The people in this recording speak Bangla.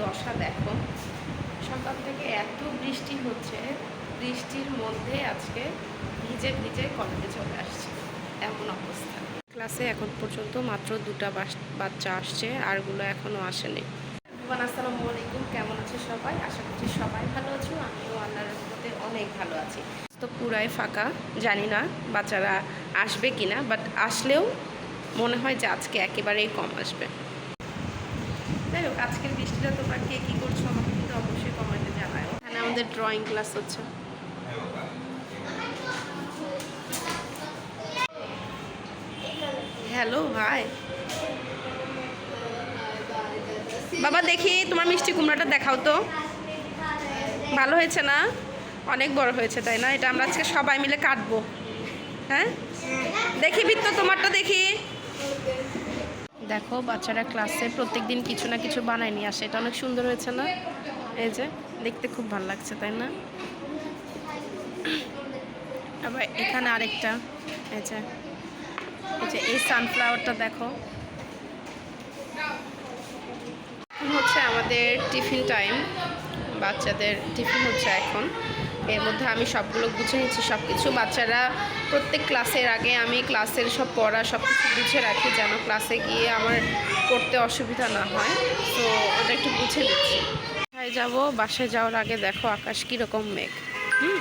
দশা দেখো। সকাল থেকে এত বৃষ্টি হচ্ছে, বৃষ্টির মধ্যে আজকে ভিজে ভিজে কলেজে চলে আসছে। এমন অবস্থা। ক্লাসে এখন পর্যন্ত মাত্র দুটা বাচ্চা আসছে, আরগুলো এখনও আসেনি। এভরিওয়ান আসসালামু আলাইকুম। কেমন আছে সবাই? আশা করছি সবাই ভালো আছো। আমিও আল্লাহর রহমতে অনেক ভালো আছি। তো পুরাই ফাঁকা, জানি না বাচ্চারা আসবে কিনা বাট আসলেও মনে হয় যে আজকে একেবারেই কম আসবে। যাই হোক আজকের বৃষ্টিটা তোমরা কে কী করছ আমাকে কিন্তু অবশ্যই কমেন্টে জানাও এখানে আমাদের ড্রয়িং ক্লাস হচ্ছে। হ্যালো ভাই বাবা দেখি তোমার মিষ্টি কুমড়াটা দেখাও তো। ভালো হয়েছে না? অনেক বড় হয়েছে তাই না? এটা আমরা আজকে সবাই মিলে কাটবো। হ্যাঁ? দেখি বিত্ত তোমারটা দেখি। দেখো, বাচ্চারা ক্লাসে প্রত্যেক দিন কিছু না কিছু বানায় নিয়ে আসে। এটা অনেক সুন্দর হয়েছে না? এই যে, দেখতে খুব ভালো লাগছে, তাই না? আবার এখানে আরেকটা, এই যে এই যে, এই সানফ্লাওয়ারটা দেখো। হচ্ছে আমাদের টিফিন টাইম বাচ্চাদের টিফিন হচ্ছে এখন। এর মধ্যে আমি সবগুলো গুছিয়ে নিচ্ছি সব কিছু বাচ্চারা প্রত্যেক ক্লাসের আগে আমি ক্লাসের সব পড়া সব কিছু গুছিয়ে রাখি যেন ক্লাসে গিয়ে আমার পড়তে অসুবিধা না হয়। তো ওটা একটু গুছিয়ে নিচ্ছি। বাসায় যাব? বাসায় যাওয়ার আগে দেখো আকাশ কীরকম মেঘ। হুম?